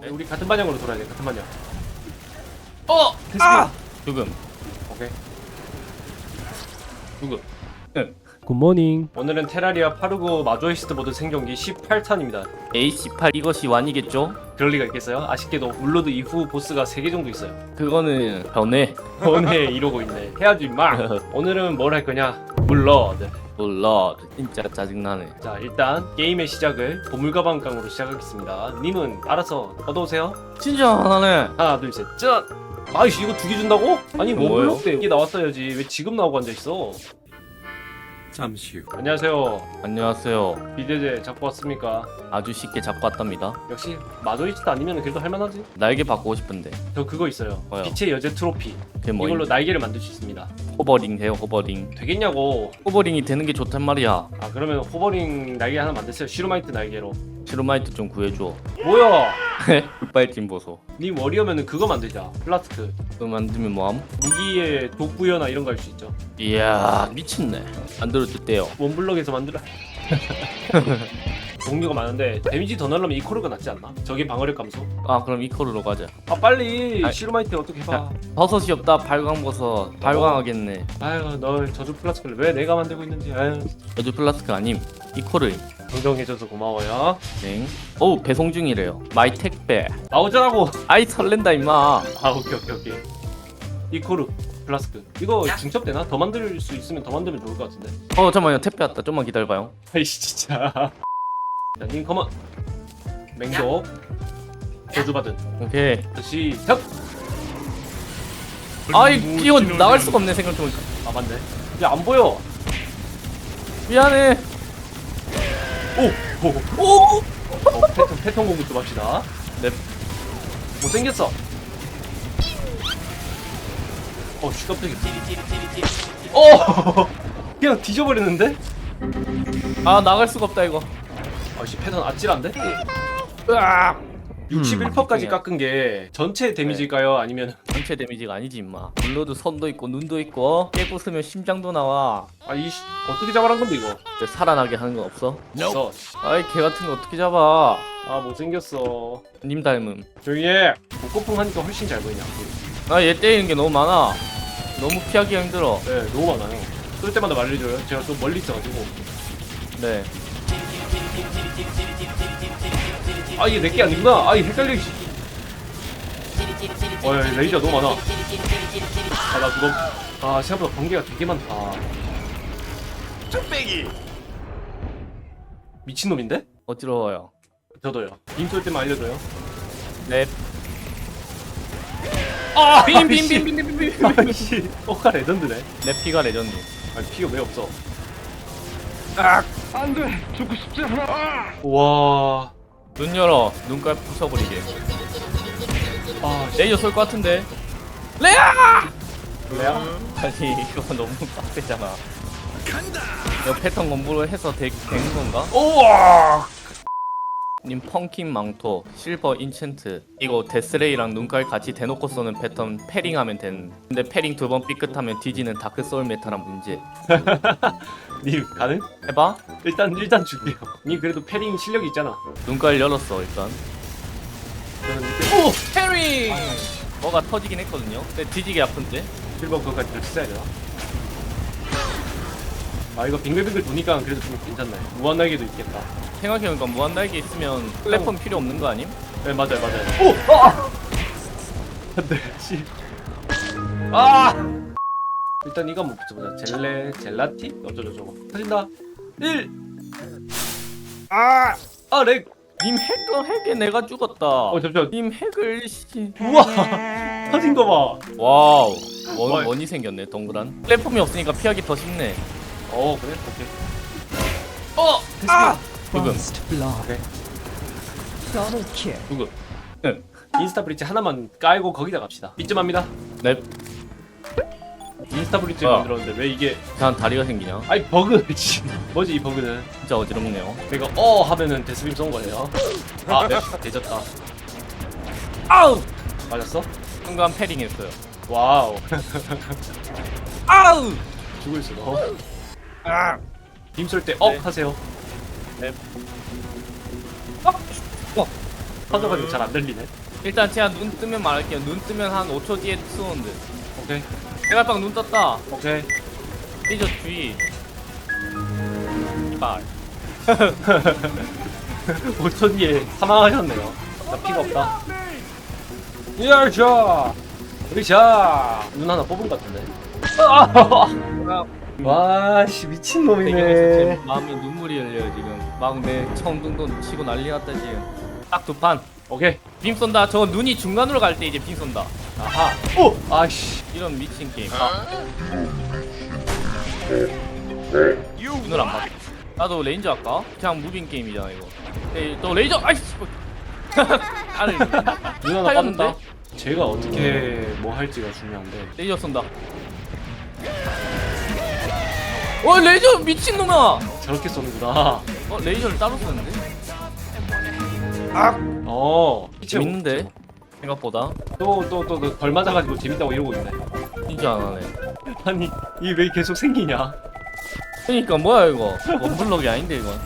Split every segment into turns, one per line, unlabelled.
네, 우리 같은 방향으로 돌아야 돼. 같은 방향.
어! 아! 죽음.
오케이.
죽음. 응.
굿모닝
오늘은 테라리아 파르고 마조이스트 모드 생존기 18탄입니다.
AC8 이것이 완이겠죠?
그럴 리가 있겠어요? 아쉽게도 물로드 이후 보스가 3개 정도 있어요.
그거는 변해.
오늘 이러고 있네. 해야지 마. 오늘은 뭘 할 거냐? 물러드.
몰라. 진짜 짜증나네.
자 일단 게임의 시작을 보물가방깡으로 시작하겠습니다. 님은 알아서 얻어오세요.
진짜 하나네.
하나 둘 셋. 짠. 아이씨 이거 두 개 준다고? 아니 뭐
뭐예요?
블록 때 이게 나왔어야지. 왜 지금 나오고 앉아 있어?
잠시 후
안녕하세요.
안녕하세요.
비대제 잡고 왔습니까?
아주 쉽게 잡고 왔답니다.
역시 마조이스트 아니면 그래도 할만하지.
날개 바꾸고 싶은데.
저 그거 있어요.
뭐요?
빛의 여제 트로피.
그게 뭐
이걸로 날개를 만들 수 있습니다.
호버링 해요, 호버링.
되겠냐고.
호버링이 되는 게 좋단 말이야.
아 그러면 호버링 날개 하나 만드세요. 시루마이트 날개로.
시로마이트 좀 구해줘.
뭐야?
굿발팀 보소.
님 워리어면은 그거 만들자. 플라스크.
그거 만들면 뭐함?
무기에 독부여나 이런 거 할 수 있죠.
이야 미친네. 만들 때요.
원블럭에서 만들어. 종류가 많은데 데미지 더 넣으려면 이 코르가 낫지 않나? 저게 방어력 감소.
아 그럼 이코르로 가자.
아 빨리
아,
시루마이트 어떻게 해봐.
버섯이 없다 발광버섯. 발광하겠네.
아유 너 저주 플라스크를 왜 내가 만들고 있는지. 아유
여주 플라스크 아님. 이코르.
긍정해줘서 고마워요.
땡. 오 배송 중이래요. 마이 택배.
나오자라고.
아이 설렌다 임마.
아 오케이 오케이 오케이. 이 코르 플라스크. 이거 중첩 되나? 더 만들 수 있으면 더 만들면 좋을 것 같은데.
어 잠깐만요 택배 왔다. 좀만 기다려봐요.
아이씨 진짜. 자, 님 컴온. 맹독. 저주받은.
오케이.
시작.
아이 이거 나갈 수가 없네 생각해보니까.
아 맞네. 야 안 보여.
미안해.
오! 오! 오! 어, 패턴, 패턴 공부 좀 합시다.
네.
못생겼어. 어, 씨, 깜짝이야. 어! 그냥 뒤져버리는데?
아 나갈 수가 없다 이거.
아씨, 패턴 아찔한데?
으악.
61%까지
음.
깎은 게 전체 데미지일까요? 아니면
전체 데미지가 아니지 임마. 물로도 손도 있고 눈도 있고 깨고 쓰면 심장도 나와.
아, 이 씨, 어떻게 잡아란 건데 이거?
근데 살아나게 하는 건 없어?
없어.
아이 개 같은 거 어떻게 잡아?
아, 못생겼어.
님 닮음.
조용히 해. 목거풍 하니까 훨씬 잘 보이냐.
아얘 때리는 게 너무 많아. 너무 피하기 가 힘들어.
네, 너무 많아요. 쏠 때마다 말해줘요. 제가 좀 멀리 있어가지고.
네.
아 이게 내게 아니구나. 아 이게 헷갈려. 씨. 어, 야, 레이저 너무 많아. 아, 나 그거. 아, 생각보다 번개가 되게 많다. 쭈빼기! 미친놈인데?
어지러워요.
저도요. 빔쏠 때만 알려줘요.
네.
아!
빔빔빔빔빔빔.
아이씨, 어가 레전드네.
내 피가 레전드.
아니, 피가 왜 없어?
안 돼! 죽고 싶지 않아!
와.
눈 열어. 눈깔 부숴버리게.
아, 씨.
레이저 쏠 것 같은데. 레아!
왜야?
아니 이거 너무 빡세잖아. 이거 패턴 공부를 해서 되, 된 건가?
우와!
님 펑킨 망토, 실버 인챈트 이거 데스레이랑 눈깔 같이 대놓고 쏘는 패턴 패링하면 되는 근데 패링 두 번 삐끗하면 뒤지는 다크 소울 메타란 문제
님, 가능?
해봐?
일단, 일단 줄게요. 님 그래도 패링 실력이 있잖아.
눈깔 열었어 일단 오! 패링! 뭐가 터지긴 했거든요 근데 뒤지게 아픈데?
실버 그거까지 이렇게 써야 되나? 아 이거 빙글빙글 도니까 그래도 좀 괜찮네. 무한 날개도 있겠다.
생각해보니까 무한 날개 있으면 플랫폼 필요 없는 거 아님?
네 맞아요 맞아요. 오! 아! 안돼 씨. 아! 일단 이거 한번 붙여보자. 젤레 젤라티? 어쩌고저쩌고 터진다. 1 아! 아 렉!
님 핵은 핵에 내가 죽었다.
어 잠시만.
님 핵을 씨.
우와! 터진 거봐.
와우. 원. 원이 생겼네 동그란. 플랫폼이 없으니까 피하기 더 쉽네
어 그래? 오케이
어! 아! 죽음
오케이
Double kill.
죽음
인스타 브릿지 하나만 깔고 거기다 갑시다 이쯤합니다
넵
인스타 브릿지
어.
만들었는데 왜 이게
그냥 다리가 생기냐
아이 버그 씨. 뭐지 이 버그는
진짜 어지럽네요
내가 어 하면은 데스빔 쏜 거예요 아 네, 되졌다
아우!
맞았어?
순간 패링 했어요
와우
아우!
죽을 수가 아빔쏠때업
네.
하세요
넵 어! 어!
터져가지고 잘 안 들리네.
일단 제가 눈 뜨면 말할게요 눈 뜨면 한 5초 뒤에 스원드
오케이,
대갈빵 눈 떴다
오케이.
레이저 주의 발
5천 뒤에 사망하셨네요. 나 피가 없다. 야샤, 으샤. 눈 하나 뽑은 것 같은데. 아! 와씨 미친
제
놈이네.
마음에 눈물이 흘려요 지금 막 내 청둥돈 치고 난리 났다 지금 딱 두판
오케이.
빔 쏜다 저거 눈이 중간으로 갈 때 이제 빔 쏜다
아하. 오, 아씨.
이런 미친 게임 눈을 안 봤어 나도 레인저 할까? 그냥 무빙 게임이잖아 이거 에이, 또 레이저 아이씨 나를
눈 하나? 빠진다. 제가 어떻게 뭐 할지가 중요한데.
레이저 쏜다 어 레이저 미친놈아
저렇게 쏘는구나.
어 레이저를 따로 쏘는데?
어.
재밌는데 생각보다
또또또 그벌 맞아가지고 재밌다고 이러고 있네.
진짜 안 하네
아니 이 왜 계속 생기냐?
그러니까 뭐야 이거 원블럭이 아닌데 이건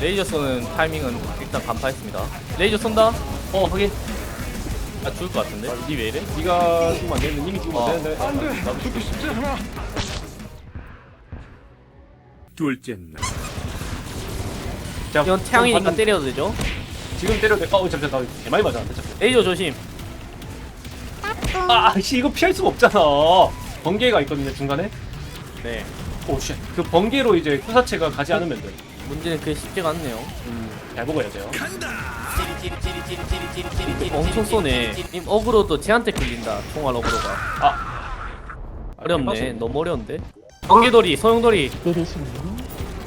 레이저 쏘는 타이밍은 일단 간파했습니다 레이저 쏜다?
어 확인.
아 죽을 것 같은데? 니 왜 이래?
네가 죽으면 안 되는데 님이 죽으면
어.
안 되는데.
안돼 죽고 싶지 않아 둘째 날
자,
이건 태양이니까
방금
때려도 되죠?
지금 때려도 돼. 어 잠시만 나 개많이 맞았는데 잠깐.
레이저 조심
아, 씨 이거 피할 수가 없잖아. 번개가 있거든요 중간에. 네오 씨. 그 번개로 이제 쿠사체가 가지 않으면 돼.
문제는 그게 쉽지가 않네요
음, 잘 먹어야 돼요.
엄청 쏘네 님 어그로도 쟤한테 끌린다 총알 어그로가
아,
어렵네 너무 어려운데 번개돌이 소용돌이
내리시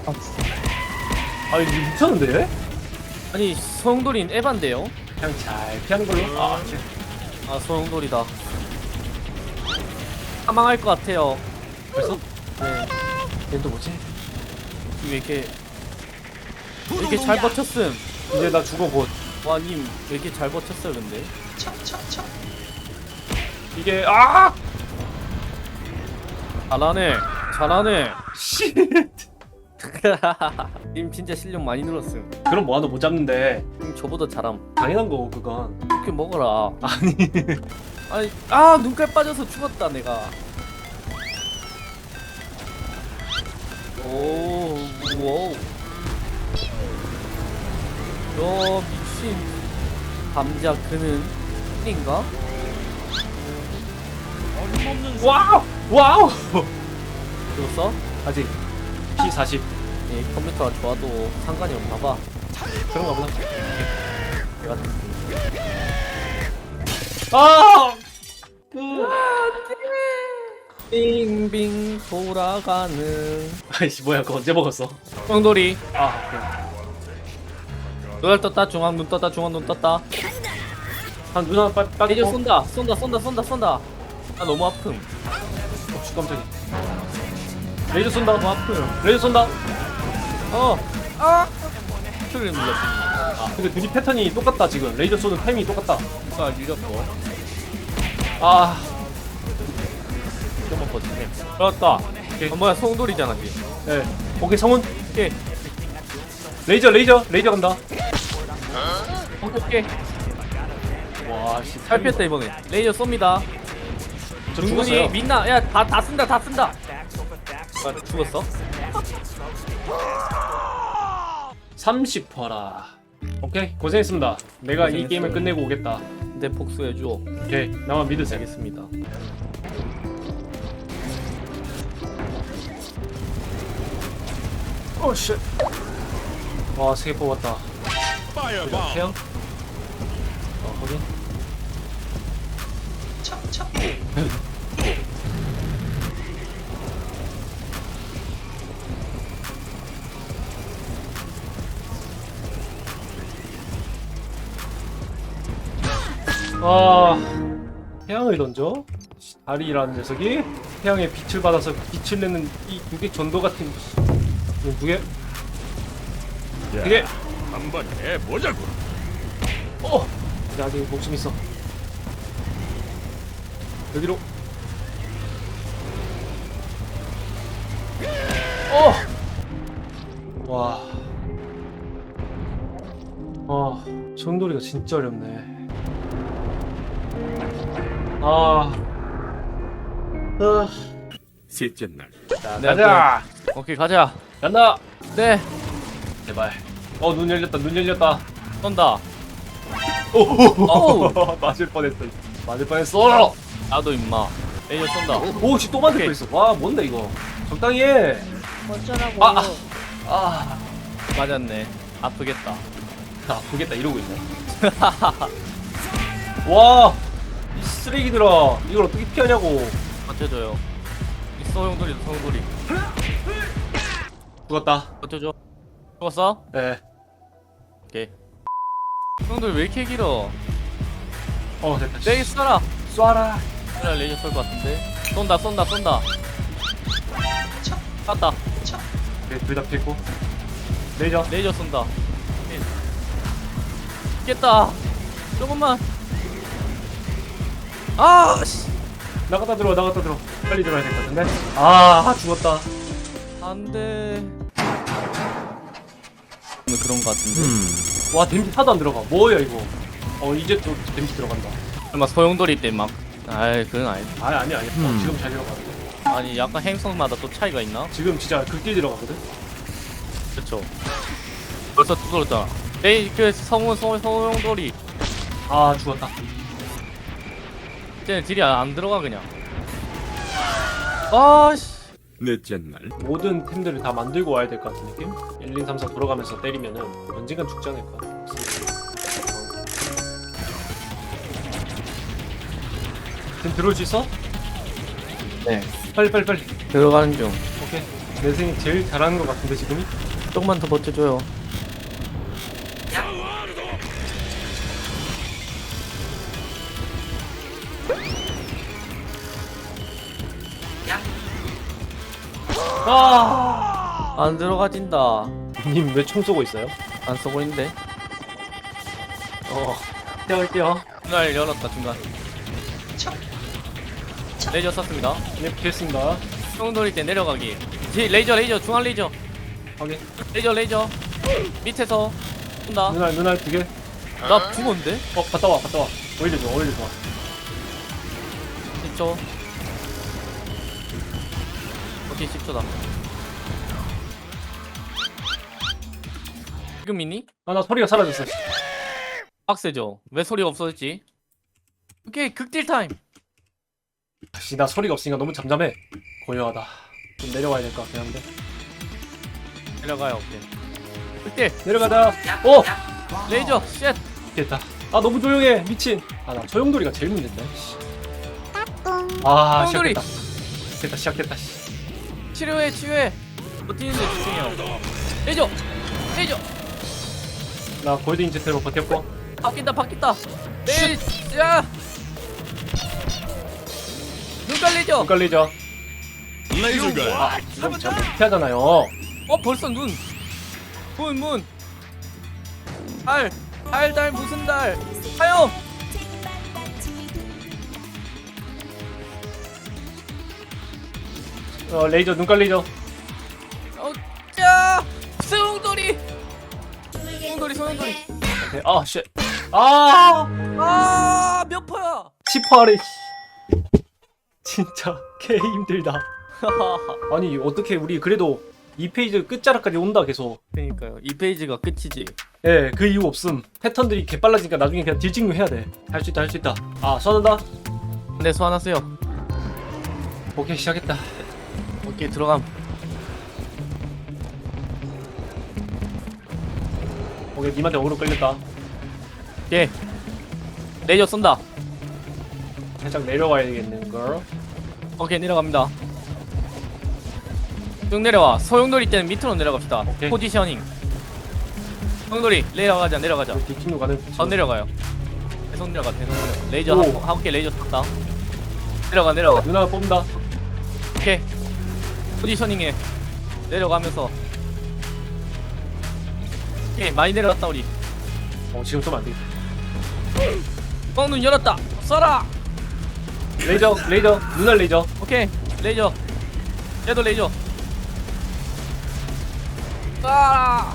아 이거 미쳤는데?
아니 소용돌이는 에반데요?
그냥 잘 피하는 걸로. 아, 씨.
아 소용돌이다 사망할 것 같아요
벌써?
네
얘는 또 뭐지?
왜 이렇게 왜 이렇게 잘 버텼음
이제 나 죽어 곧.
와님 왜 이렇게 잘 버텼어요 근데
이게 아!
잘하네 잘하네
씨.
님 진짜 실력 많이 늘었음
그럼 뭐하노 못 잡는데.
님 저보다 잘함
당연한 거고 그건.
이렇게 먹어라
아니.
아니 아 눈깔 빠져서 죽었다 내가 오 와우 저 미친 감자 그는 인가?
와우! 와우!
죽었어?
아직 P40
예, 컴퓨터가 좋아도 상관이 없나 봐
그런가 보다.
내가
아! 그...
빙빙 돌아가는
아이씨 뭐야 그거 언제 먹었어?
엉돌이
아,
눈알 떴다 중앙 눈 떴다 중앙 눈 떴다
한 누나 빨리 빨리
레이저 쏜다 쏜다 쏜다 쏜다 쏜다 아 너무 아픔
어, 씨, 깜짝이야. 레이저 쏜다.
너무 아픔
레이저 쏜다.
어 아! 큐를 눌렀지
아, 근데 둘이 패턴이 똑같다 지금. 레이저 쏘는 타이밍이 똑같다.
누가 밀렸고
아,
좀만 버티네 그렇다. 어, 뭐야 송돌이잖아 지금
네. 오케이 성훈.
오케이
레이저 레이저 레이저 간다.
오케이
와, 씨.
잘 피했다 이번에 레이저 쏩니다
저
중군이
죽었어요.
민나 야 다 다 쓴다 다 쓴다 아, 죽었어?
30퍼라. 오케이 고생했습니다. 내가 이
고생했어요.
게임을 끝내고 오겠다.
내 복수해줘
오케이 나만 믿으세요.
알겠습니다
오 씨. 와, 세 개 뽑았다. 태양? 어, 확인. 아, 태양을 던져? 다리라는 녀석이 태양의 빛을 받아서 빛을 내는 이 두개 전도 같은 이 두개 두개
한번 해보자고
어! 야, 니 목숨 있어. 여기로. 어! 와. 어, 소용돌이가 진짜 어렵네. 아. 아.
셋째 날
자,
네,
가자.
오케이 가자
간다.
네
제발. 어, 눈 열렸다. 눈 열렸다.
쏜다
오, 맞을 뻔했어. 맞을 뻔했어.
나도 임마 레이저 쏜다
오, 씨, 또 맞을
오케이.
뻔했어. 와, 뭔데 이거? 적당히 해.
어쩌라고.
아, 아,
맞았네 아프겠다
아, 아프겠다 이러고 있네. 와, 이 쓰레기들아, 이걸 어떻게 피하냐고.
버텨줘요 이 소용돌이도 소용돌이
죽었다.
버텨줘 죽었어?
네.
오케이 소용돌이 왜 이렇게 길어
어, 됐다. 씨.
레이 쏴라
쏴라.
그래 레이저 쏠 것 같은데 쏜다 쏜다 쏜다 쐈다
네, 둘다 피했고. 레이저.
레이저 쏜다 오케이. 있겠다 조금만 아 씨
나갔다 들어, 나갔다 들어. 빨리 들어야 될 것 같은데. 아, 아, 죽었다.
안돼 뭐 그런 것 같은데
와, 데미지 하나도 안 들어가. 뭐야 이거? 어, 이제 또 데미지 들어간다.
막 소용돌이 때막 아이 그건 아니
아니, 아니, 아니. 어, 지금 잘 들어가.
아니 약간 행성마다 또 차이가 있나?
지금 진짜 극딜 들어가거든.
그쵸 벌써 두드렸잖아 에이 그 성우 소, 소용돌이
아, 죽었다.
쟤는 딜이 안 들어가 그냥. 아씨.
넷째 날.
모든 템들을 다 만들고 와야 될 것 같은 느낌? 1, 2, 3, 4 돌아가면서 때리면은 언젠간 죽지 않을까? 지금 들어올 수 있어?
네.
빨리 빨리 빨리.
들어가는 중.
오케이. 내 생이 제일 잘하는 것 같은데 지금이?
조금만 더 버텨줘요
아!
안 들어가진다.
님 왜 총 쏘고 있어요?
안 쏘고 있는데.
어. 뛰어올게요
날 열었다 중간. 레이저 쐈습니다.
네 피했습니다.
소용돌이 때 내려가기. 지 레이저 레이저 중앙 레이저.
확인.
레이저 레이저. 밑에서 쏜다.
눈알 눈알 두개.
나 죽었는데?
어 갔다 와 갔다 와. 오히려 좋아 오히려 좋아
10초 오케이 10초다 지금이니?
아 나 소리가 사라졌어
빡세죠? 왜 소리가 없어졌지? 오케이 극딜 타임
씨, 나 소리가 없으니까 너무 잠잠해 고요하다 좀 내려와야 될 것 같긴 한데
내려가요 오케이 극딜
내려가자 오!
레이저 쉣
됐다. 아 너무 조용해 미친. 아 나 소용돌이가 제일 문제인데. 씨. 아
소용돌이.
시작됐다. 됐다 시작됐다. 씨.
치료해 치료해 버티는데 집중해요 레이저 레이저
나 골드 인제트로 버텼고.
바뀐다 바뀐다 레이저 눈 깔리죠?
눈 깔리죠.
레이저가
아 이건 제가 피하잖아요.
어 벌써 눈. 문 문. 달. 달달 무슨 달? 하염.
어 레이저 눈 깔리죠.
어, 자. 소용돌이. 소용돌이 소용돌이.
오케이. 아 쉣. 아
아, 몇 퍼야?
치파래. 진짜 개 힘들다. 아니 어떻게 우리 그래도 이 페이지 끝자락까지 온다 계속.
그러니까요. 이 페이지가 끝이지.
예, 그 이유 없음. 패턴들이 개 빨라지니까 나중에 그냥 딜찍류 해야 돼. 할 수 있다, 할 수 있다. 아, 쏘는다.
네, 소환하세요.
오케이, 시작했다.
오케이, 들어감.
오케이, 님한테 어그로 끌렸다.
오케이. 레이저 쏜다.
살짝 내려와야 되겠는 걸.
오케이, 내려갑니다. 쭉 내려와. 소용돌이 때는 밑으로 내려갑시다.
오케이.
포지셔닝. 소용돌이 내려가자, 내려가자.
딜찍류 가는.
더 내려가요. 계속 내려가, 계속 내려가. 레이저
오.
한, 한 개 레이저 쐈다. 내려가, 내려가.
누나가 뽑는다.
오케이. 포지셔닝해. 내려가면서. 오케이, 많이 내려갔다, 우리.
어, 지금 쏘면 안 되겠다.
뻥눈 열었다. 쏴라!
레이저, 레이저, 누나 레이저.
오케이, 레이저. 얘도 레이저. 쏴라!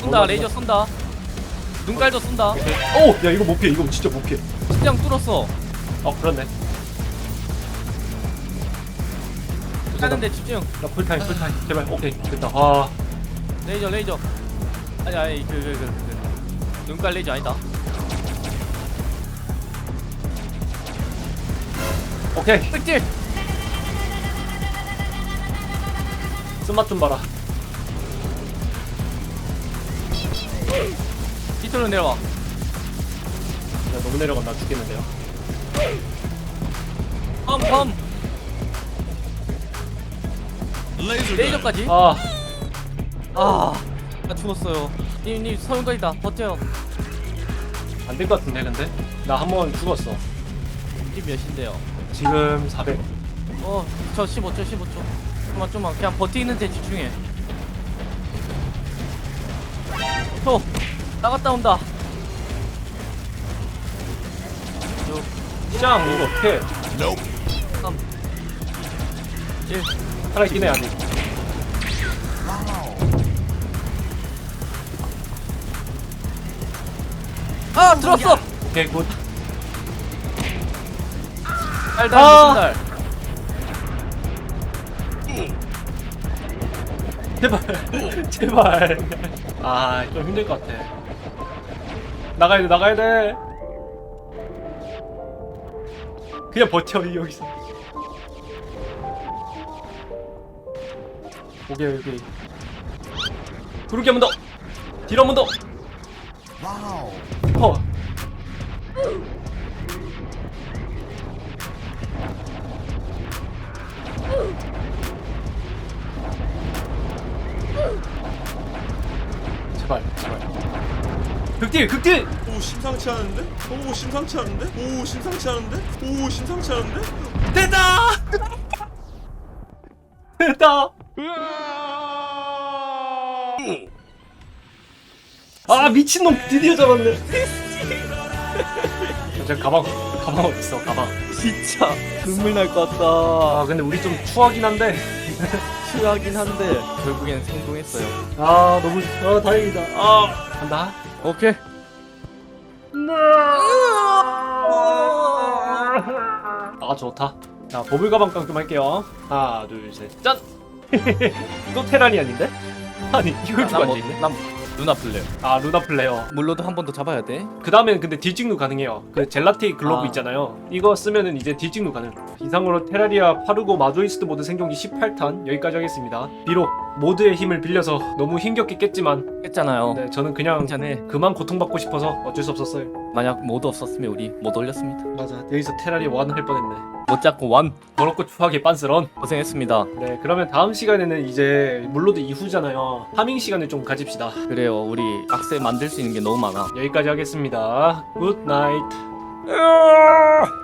쏜다 레이저 쏜다 눈깔도 쏜다
오! 야 이거 못 피해 이거 진짜 못 피해
심장 뚫었어
어 그렇네
하는데 집중.
나 풀타임 풀타임. 제발. 오케이 됐다. 아.
레이저 레이저. 아니 아니 그 그 그 그, 눈깔 레이저 아니다.
오케이.
득질
쓴맛 좀 봐라.
뒤틀로 내려와.
야 너무 내려간다 죽겠는데요?
펌 펌 레이저까지?
아.
아 나 죽었어요. 님 님 서윤까지 다. 버텨요.
안 될 것 같은데 근데? 나 한 번 죽었어.
님 몇인데요?
지금 400
어 저 15초 15초. 좀만 좀만. 그냥 버티는 데 집중해. 또! 나갔다 온다.
짱 이거 어떡해?
3 1
살아있긴 해 아직.
아 들었어!
오케이 굿.
달달
아. 제발. 제발. 아 좀 힘들 것 같아. 나가야 돼 나가야 돼. 그냥 버텨 이 여기서 오케이 오케이 구르기 한번 더 뒤로 한번 더 어. 제발 제발 극딜 극딜
오 심상치 않은데? 오 심상치 않은데? 오 심상치 않은데? 오 심상치 않은데?
됐다 됐다 아 미친놈 드디어 잡았네. 저 가방 가방 어딨어? 가방.
진짜 눈물 날 것 같다.
아 근데 우리 좀 추하긴 한데.
추하긴 한데. 결국엔 성공했어요.
아 너무 아 다행이다. 아. 간다.
오케이.
아 좋다. 자 버블 가방 깡좀 할게요. 하나 둘셋짠 또 테란이 아닌데? 아니 이걸 누가
뭐,
앉아있네?
난 누나 플레이어
아 루나 플레이어
물로도 한 번 더 잡아야 돼
그 다음엔 근데 딜찍도 가능해요 그 젤라티 글로브
아.
있잖아요 이거 쓰면은 이제 딜찍도 가능 이상으로 테라리아 파르고 마조이스트 모드 생존기 18탄 여기까지 하겠습니다. 비록 모드의 힘을 빌려서 너무 힘겹게 깼지만
했잖아요.
네, 저는 그냥
괜찮네.
그만 고통받고 싶어서 어쩔 수 없었어요.
만약 모두 없었으면 우리 못 올렸습니다.
맞아 여기서 테라리아 완할 뻔했네.
못 잡고 완
더럽고 추하게 빤스런.
고생했습니다.
네 그러면 다음 시간에는 이제 물로드 이후잖아요. 파밍 시간을 좀 가집시다.
그래요 우리 악세 만들 수 있는 게 너무 많아.
여기까지 하겠습니다. 굿나잇